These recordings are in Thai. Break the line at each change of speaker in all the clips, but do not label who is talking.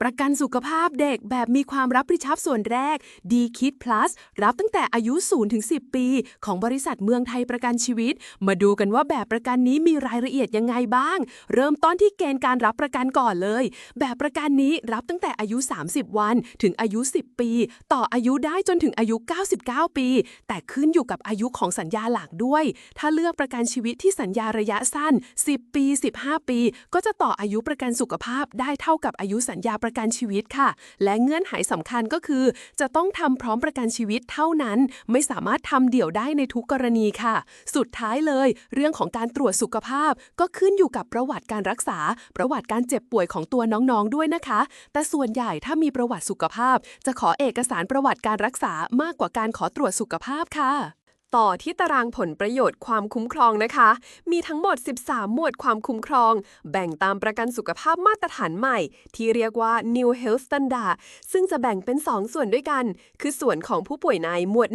ประกันสุขภาพเด็กแบบมีความรับผิดชอบส่วนแรก D Kid Plus รับตั้งแต่อายุ0ถึง10 ปี ของบริษัทเมืองไทยประกันชีวิต มาดูกันว่าแบบประกันนี้มีรายละเอียดยังไงบ้าง เริ่มต้นที่เกณฑ์การรับประกันก่อนเลย แบบประกันนี้รับตั้งแต่อายุ 30 วันถึงอายุ 10 ปี ต่ออายุได้จนถึงอายุ 99 ปี แต่ขึ้นอยู่กับอายุของสัญญาหลักด้วย ถ้าเลือกประกันชีวิตที่สัญญาระยะสั้น 10 ปี 15 ปี ก็จะต่ออายุประกันสุขภาพได้เท่ากับอายุสัญญาประกันชีวิตค่ะ และเงื่อนไขสำคัญก็คือ จะต้องทำพร้อมประกันชีวิตเท่านั้น ไม่สามารถทำเดี่ยวได้ในทุกกรณีค่ะ สุดท้ายเลย เรื่องของการตรวจสุขภาพ ก็ขึ้นอยู่กับประวัติการรักษา ประวัติการเจ็บป่วยของตัวน้องๆด้วยนะคะ แต่ส่วนใหญ่ถ้ามีประวัติสุขภาพ จะขอเอกสารประวัติการรักษามากกว่าการขอตรวจสุขภาพค่ะ
ต่อที่ตารางผลประโยชน์ความคุ้มครองนะคะ มีทั้งหมด 13 หมวดความคุ้มครอง แบ่งตามประกันสุขภาพมาตรฐานใหม่ ที่เรียกว่า New Health Standard ซึ่งจะแบ่งเป็น 2 ส่วนด้วยกัน คือส่วนของผู้ป่วยในหมวด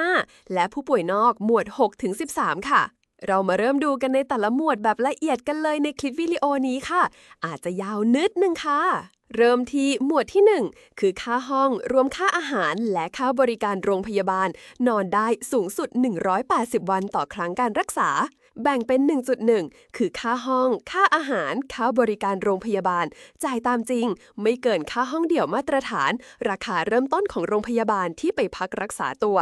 1-5 และผู้ป่วยนอกหมวด 6-13 ค่ะเรามาเริ่มดูกันในแต่ละหมวดแบบละเอียดกันเลยในคลิปวิดีโอนี้ค่ะ อาจจะยาวนิดนึงค่ะ เริ่มที่หมวดที่ 1 คือค่าห้อง รวมค่าอาหารและค่าบริการโรงพยาบาล นอนได้สูงสุด 180 วันต่อครั้งการรักษา แบ่งเป็น 1.1 คือค่าห้อง ค่าอาหาร ค่าบริการโรงพยาบาล จ่ายตามจริง ไม่เกินค่าห้องเดี่ยวมาตรฐาน ราคาเริ่มต้นของโรงพยาบาลที่ไปพักรักษาตัว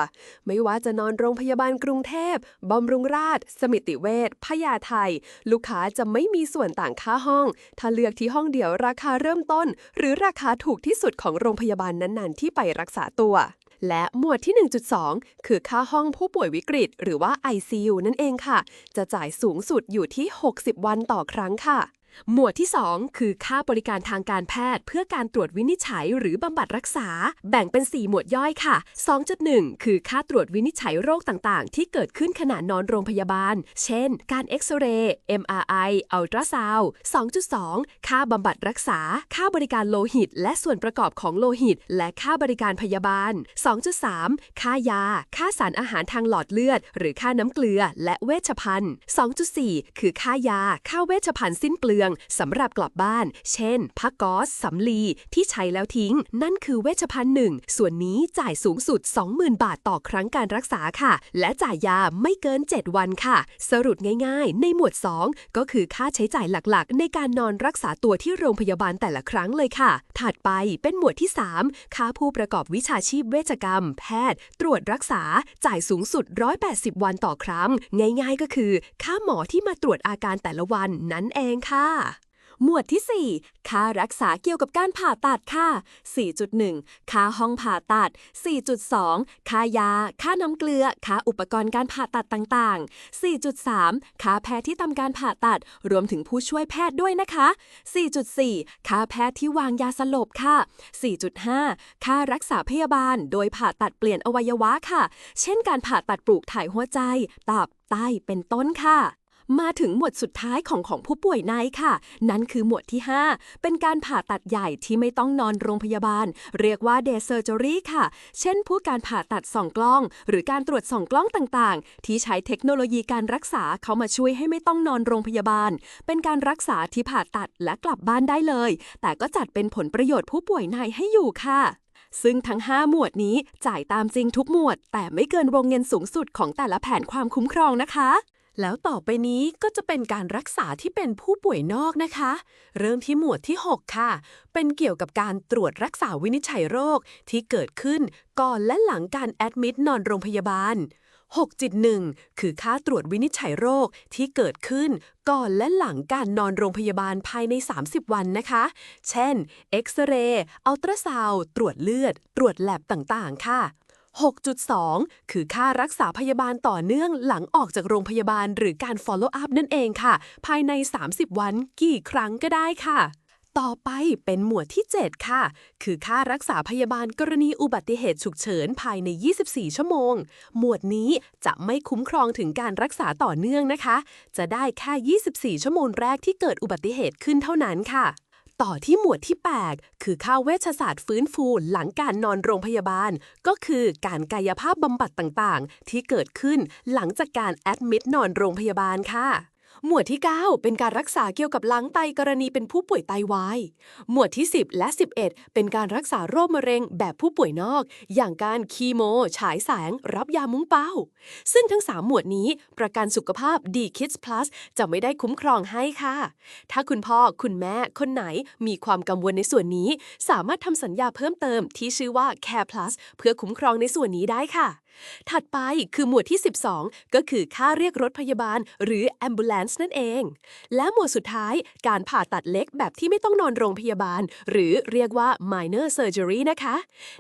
ไม่ว่าจะนอนโรงพยาบาลกรุงเทพบำรุงราษสมิติเวชพญาไทลูกค้าจะไม่มีส่วนต่างค่าห้อง ถ้าเลือกที่ห้องเดี่ยวราคาเริ่มต้นหรือราคาถูกที่สุดของโรงพยาบาลนั้นๆ ที่ไปรักษาตัว และหมวดที่ 1.2 คือค่าห้องผู้ป่วยวิกฤต หรือว่า ICU นั่นเองค่ะ จะจ่ายสูงสุดอยู่ที่ 60 วันต่อครั้งค่ะ หมวดที่ 2 คือค่าบริการทางการแพทย์ เพื่อการตรวจวินิจฉัยหรือบำบัดรักษา แบ่งเป็น 4 หมวดย่อยค่ะ 2.1 คือค่าตรวจวินิจฉัยโรคต่างๆ ที่เกิดขึ้นขณะนอนโรงพยาบาล เช่น การเอ็กซเรย์ MRI อัลตราซาวด์2.2 ค่าบำบัดรักษา ค่าบริการโลหิต และส่วนประกอบของโลหิต และค่าบริการพยาบาล 2.3 ค่ายา ค่าสารอาหารทางหลอดเลือด หรือค่าน้ำเกลือ และเวชภัณฑ์ 2.4 คือค่ายา ค่าเวชภัณฑ์สิ้นเปลืองสำหรับกลับบ้าน เช่นผ้าก๊อซสำลี ที่ใช้แล้วทิ้ง นั่นคือเวชภัณฑ์หนึ่ง ส่วนนี้จ่ายสูงสุด 20,000 บาทต่อครั้งการรักษาค่ะ และจ่ายยาไม่เกิน 7 วันค่ะ สรุปง่ายๆ ในหมวด 2 ก็คือค่าใช้จ่ายหลักๆ ในการนอนรักษาตัวที่โรงพยาบาลแต่ละครั้งเลยค่ะ ถัดไปเป็นหมวดที่ 3 ค่าผู้ประกอบวิชาชีพเวชกรรม แพทย์ ตรวจรักษา จ่ายสูงสุด 180 วันต่อครั้ง ง่าย ๆ ก็คือ ค่าหมอที่มาตรวจอาการแต่ละวันนั่นเองค่ะหมวดที่ 4 ค่ารักษาเกี่ยวกับการผ่าตัดค่ะ 4.1 ค่าห้องผ่าตัด 4.2 ค่ายา ค่าน้ำเกลือ ค่าอุปกรณ์การผ่าตัดต่างๆ 4.3 ค่าแพทย์ที่ทำการผ่าตัด รวมถึงผู้ช่วยแพทย์ด้วยนะคะ 4.4 ค่าแพทย์ที่วางยาสลบค่ะ 4.5 ค่ารักษาพยาบาล โดยผ่าตัดเปลี่ยนอวัยวะค่ะ เช่นการผ่าตัดปลูกถ่ายหัวใจ ตับ ไต เป็นต้นค่ะ มาถึงหมวดสุดท้ายของของผู้ป่วยในค่ะ นั่นคือหมวดที่ 5 เป็นการผ่าตัดใหญ่ที่ไม่ต้องนอนโรงพยาบาล เรียกว่าเดเซอร์จอรี่ค่ะ เช่น ผู้การผ่าตัดส่องกล้อง หรือการตรวจส่องกล้องต่างๆ ที่ใช้เทคโนโลยีการรักษาเข้ามาช่วยให้ไม่ต้องนอนโรงพยาบาล เป็นการรักษาที่ผ่าตัดและกลับบ้านได้เลย แต่ก็จัดเป็นผลประโยชน์ผู้ป่วยในให้อยู่ค่ะซึ่งทั้ง 5 หมวดนี้จ่ายตามจริงทุกหมวด แต่ไม่เกินวงเงินสูงสุดของแต่ละแผนความคุ้มครองนะคะ
แล้วต่อไปนี้ก็จะเป็นการรักษาที่เป็นผู้ป่วยนอกนะคะ เริ่มที่หมวดที่ 6 ค่ะ เป็นเกี่ยวกับการตรวจรักษาวินิจฉัยโรคที่เกิดขึ้นก่อนและหลังการแอดมิดนอนโรงพยาบาล 6.1 คือค่าตรวจวินิจฉัยโรคที่เกิดขึ้นก่อนและหลังการนอนโรงพยาบาลภายใน 30 วันนะคะ เช่น เอ็กซเรย์ อัลตราซาวด์ตรวจเลือด ตรวจแลบต่างๆ ค่ะ 6.2 คือค่ารักษาพยาบาลต่อเนื่องหลังออกจากโรงพยาบาลหรือการ follow up นั่นเองค่ะ ภายใน 30 วันกี่ครั้งก็ได้ค่ะ ต่อไปเป็นหมวดที่ 7 ค่ะ คือค่ารักษาพยาบาลกรณีอุบัติเหตุฉุกเฉินภายใน 24 ชั่วโมง หมวดนี้จะไม่คุ้มครองถึงการรักษาต่อเนื่องนะคะ จะได้แค่ 24 ชั่วโมงแรกที่เกิดอุบัติเหตุขึ้นเท่านั้นค่ะ ต่อที่หมวดที่ 8 คือค่าเวชศาสตร์ฟื้นฟูหลังการนอนโรงพยาบาล ก็คือการกายภาพบำบัดต่างๆ ที่เกิดขึ้นหลังจากการแอดมิดนอนโรงพยาบาลค่ะ หมวดที่ 9 เป็นการรักษาเกี่ยวกับล้างไตกรณีเป็นผู้ป่วยไตวาย หมวดที่ 10 และ 11 เป็นการรักษาโรคมะเร็งแบบผู้ป่วยนอก อย่างการคีโม ฉายแสง รับยามุ้งเป้า ซึ่งทั้ง 3 หมวดนี้ประกันสุขภาพ D Kids Plus จะไม่ได้คุ้มครองให้ค่ะ ถ้าคุณพ่อคุณแม่คนไหนมีความกังวลในส่วนนี้ สามารถทำสัญญาเพิ่มเติมที่ชื่อว่า Care Plus เพื่อคุ้มครองในส่วนนี้ได้ค่ะ ถัดไปคือหมวดที่ 12 ก็คือค่าเรียกรถพยาบาล หรือ ambulance นั่นเอง และหมวดสุดท้ายการผ่าตัดเล็กแบบที่ไม่ต้องนอนโรงพยาบาล หรือเรียกว่า minor surgery นะคะ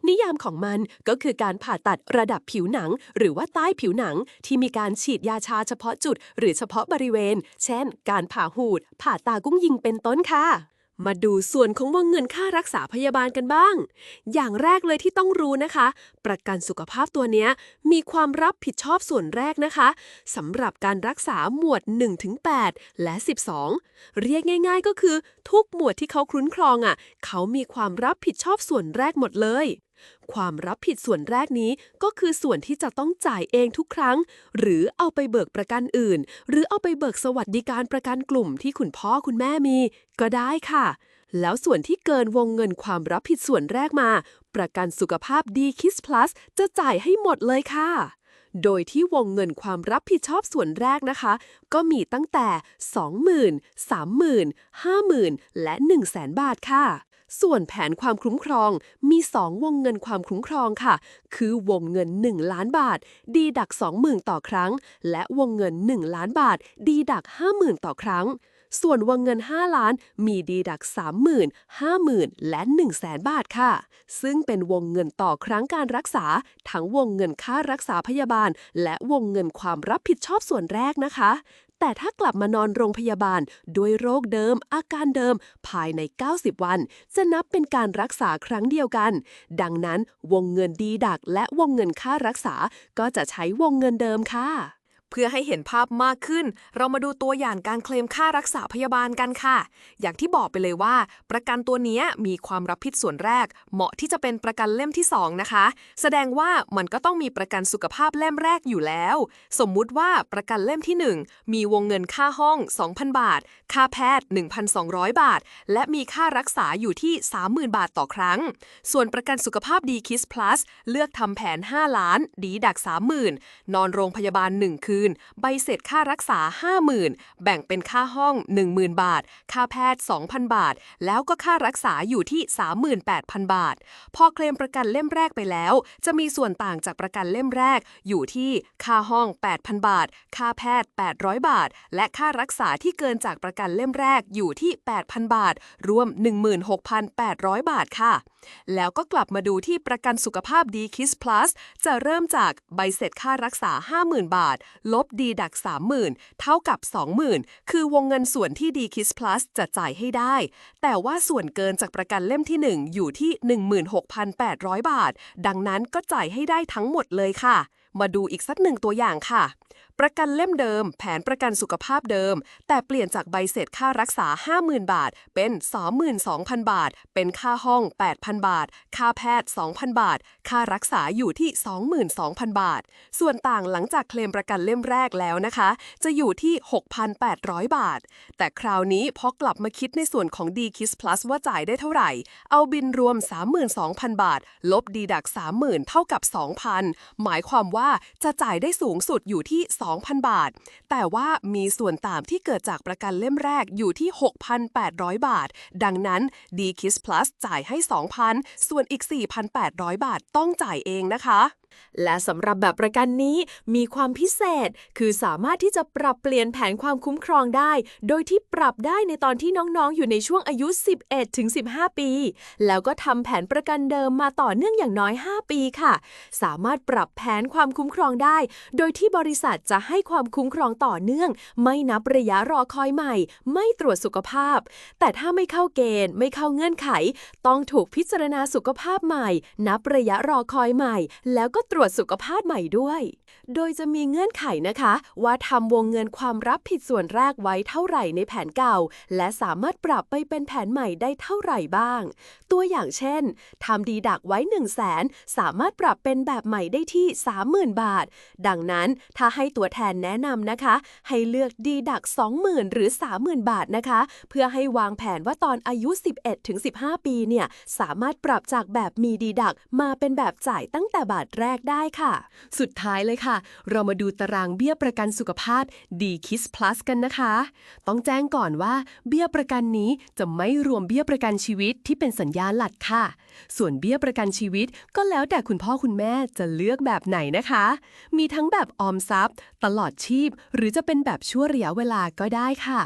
นิยามของมันก็คือการผ่าตัดระดับผิวหนัง หรือว่าใต้ผิวหนังที่มีการฉีดยาชาเฉพาะจุด หรือเฉพาะบริเวณ เช่น การผ่าหูด ผ่าตากุ้งยิงเป็นต้นค่ะ มาดูส่วนของวงเงินค่ารักษาพยาบาลกันบ้าง อย่างแรกเลยที่ต้องรู้นะคะ ประกันสุขภาพตัวเนี้ยมีความรับผิดชอบส่วนแรกนะคะสำหรับการรักษาหมวด 1-8 และ 12 เรียกง่าย ๆ ก็คือ ทุกหมวดที่เขาคุ้นครองอะ เขามีความรับผิดชอบส่วนแรกหมดเลย ความรับผิดส่วนแรกนี้ก็คือส่วนที่จะต้องจ่ายเองทุกครั้ง หรือเอาไปเบิกประกันอื่น หรือเอาไปเบิกสวัสดิการประกันกลุ่มที่คุณพ่อคุณแม่มี ก็ได้ค่ะ แล้วส่วนที่เกินวงเงินความรับผิดส่วนแรกมา ประกันสุขภาพ D Kids Plus จะจ่ายให้หมดเลยค่ะโดยที่วงเงินความรับผิดชอบส่วนแรกนะคะ ก็มีตั้งแต่ 20,000 30,000 50,000 และ 100,000 บาทค่ะ ส่วนแผนความคุ้มครองมี 2 วงเงินความคุ้มครองค่ะ คือวงเงิน 1 ล้านบาท ดีดัก 20,000 ต่อครั้ง และวงเงิน 1 ล้านบาท ดีดัก 50,000 ต่อครั้ง ส่วนวงเงิน 5 ล้าน มีดีดัก 30,000 50,000 และ 100,000 บาทค่ะ ซึ่งเป็นวงเงินต่อครั้งการรักษา ทั้งวงเงินค่ารักษาพยาบาล และวงเงินความรับผิดชอบส่วนแรกนะคะ แต่ถ้ากลับมานอนโรงพยาบาล ด้วยโรคเดิม อาการเดิม ภายใน 90 วัน จะนับเป็นการรักษาครั้งเดียวกัน ดังนั้นวงเงินดีดักและวงเงินค่ารักษาก็จะใช้วงเงินเดิมค่ะ
เพื่อให้เห็นภาพมากขึ้น เรามาดูตัวอย่างการเคลมค่ารักษาพยาบาลกันค่ะ อย่างที่บอกไปเลยว่า ประกันตัวนี้มีความรับผิดส่วนแรก เหมาะที่จะเป็นประกันเล่มที่ 2 นะคะ แสดงว่ามันก็ต้องมีประกันสุขภาพเล่มแรกอยู่แล้ว สมมุติว่าประกันเล่มที่ 1 มีวงเงินค่าห้อง 2,000 บาท ค่าแพทย์ 1,200 บาท และมีค่ารักษาอยู่ที่ 30,000 บาทต่อครั้ง ส่วนประกันสุขภาพดีคิส plus เลือกทำแผน 5 ล้าน ดีดัก 30,000 นอนโรงพยาบาล 1 คืนใบเสร็จค่ารักษา 50,000 แบ่งเป็นค่าห้อง 10,000 บาท ค่าแพทย์ 2,000 บาท แล้วก็ค่ารักษาอยู่ที่ 38,000 บาท พอเคลมประกันเล่มแรกไปแล้ว จะมีส่วนต่างจากประกันเล่มแรก อยู่ที่ค่าห้อง 8,000 บาท ค่าแพทย์ 800 บาท และค่ารักษาที่เกินจากประกันเล่มแรกอยู่ที่ 8,000 บาท รวม 16,800 บาทค่ะ แล้วก็กลับมาดูที่ประกันสุขภาพ D Kids Plus จะเริ่มจากใบเสร็จค่ารักษา 50,000 บาทลบดีดัก 30,000 เท่ากับ 20,000 คือวงเงินส่วนที่ดีคิสพลัสจะจ่ายให้ได้ แต่ว่าส่วนเกินจากประกันเล่มที่ 1 อยู่ที่ 16,800 บาท ดังนั้นก็จ่ายให้ได้ทั้งหมดเลยค่ะ มาดูอีกสักหนึ่งตัวอย่างค่ะ ประกันเล่มเดิม แผนประกันสุขภาพเดิม แต่เปลี่ยนจากใบเสร็จค่ารักษา 50,000 บาท เป็น 22,000 บาท เป็นค่าห้อง 8,000 บาท ค่าแพทย์ 2,000 บาท ค่ารักษาอยู่ที่ 22,000 บาท ส่วนต่างหลังจากเคลมประกันเล่มแรกแล้วนะคะ จะอยู่ที่ 6,800 บาท แต่คราวนี้พอกลับมาคิดในส่วนของ D Kids Plus ว่าจ่ายได้เท่าไหร่ เอาบินรวม 32,000 บาท ลบดีดัก 30,000 เท่ากับ 2,000 หมายความว่าจะจ่ายได้สูงสุดอยู่ที่2,000 บาท แต่ว่ามีส่วนต่างที่เกิดจากประกันเล่มแรกอยู่ที่ 6,800 บาท ดังนั้น d k i s Plus จ่ายให้ 2,000 ส่วนอีก 4,800 บาทต้องจ่ายเองนะคะ
และสำหรับแบบประกันนี้มีความพิเศษ คือสามารถที่จะปรับเปลี่ยนแผนความคุ้มครองได้ โดยที่ปรับได้ในตอนที่น้องๆ อยู่ในช่วงอายุ 11ถึง15 ปี แล้วก็ทำแผนประกันเดิมมาต่อเนื่องอย่างน้อย 5 ปีค่ะ สามารถปรับแผนความคุ้มครองได้ โดยที่บริษัทจะให้ความคุ้มครองต่อเนื่อง ไม่นับระยะรอคอยใหม่ ไม่ตรวจสุขภาพ แต่ถ้าไม่เข้าเกณฑ์ ไม่เข้าเงื่อนไข ต้องถูกพิจารณาสุขภาพใหม่ นับระยะรอคอยใหม่ แล้วก็
ตรวจสุขภาพใหม่ด้วย โดยจะมีเงื่อนไขนะคะ ว่าทำวงเงินความรับผิดส่วนแรกไว้เท่าไหร่ในแผนเก่า และสามารถปรับไปเป็นแผนใหม่ได้เท่าไหร่บ้าง ตัวอย่างเช่นทำดีดักไว้ 1 0 0 0 0แสนสามารถปรับเป็นแบบใหม่ได้ที่ 30,000 บาท ดังนั้นถ้าให้ตัวแทนแนะนำนะคะ ให้เลือกดีดัก 20,000 หรือ 30,000 บาทนะคะ เพื่อให้วางแผนว่าตอนอายุ 11-15 ปีเนี่ยสามารถปรับจากแบบมีดีดักมาเป็นแบบจ่ายตั้งแต่บาทแรกได้ค่ะ
สุดท้ายเลยค่ะ เรามาดูตารางเบี้ยประกันสุขภาพ d k i s Plus กันนะคะ ต้องแจ้งก่อนว่าเบี้ยประกันนี้จะไม่รวมเบี้ยประกันชีวิตที่เป็นสัญญาหลักค่ะ ส่วนเบี้ยประกันชีวิตก็แล้วแต่คุณพ่อคุณแม่จะเลือกแบบไหนนะคะ มีทั้งแบบออมทรัพย์ ตลอดชีพ หรือจะเป็นแบบชั่วระยะเวลาก็ได้ค่ะ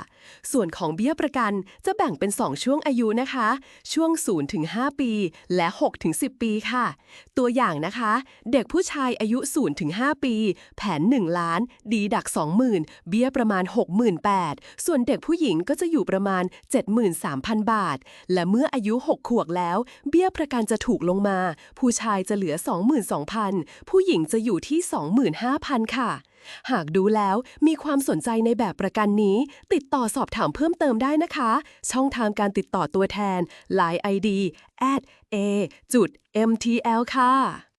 ส่วนของเบี้ยประกันจะแบ่งเป็น 2 ช่วงอายุนะคะ ช่วง0ถึง5ปี และ6ถึง10 ปีค่ะ ตัวอย่างนะคะ เด็ก็กผู้ชายอายุ0ถึง5ปี แผน 1 ล้าน ดีดัก 20,000 เบี้ยประมาณ 68,000ส่วนเด็กผู้หญิงก็จะอยู่ประมาณ 73,000 บาท และเมื่ออายุ 6 ขวบแล้ว เบี้ยประกันจะถูกลงมา ผู้ชายจะเหลือ 22,000 ผู้หญิงจะอยู่ที่ 25,000 ค่ะหากดูแล้วมีความสนใจในแบบประกันนี้ ติดต่อสอบถามเพิ่มเติมได้นะคะ ช่องทางการติดต่อตัวแทน Line ID at a จุด mtl ค่ะ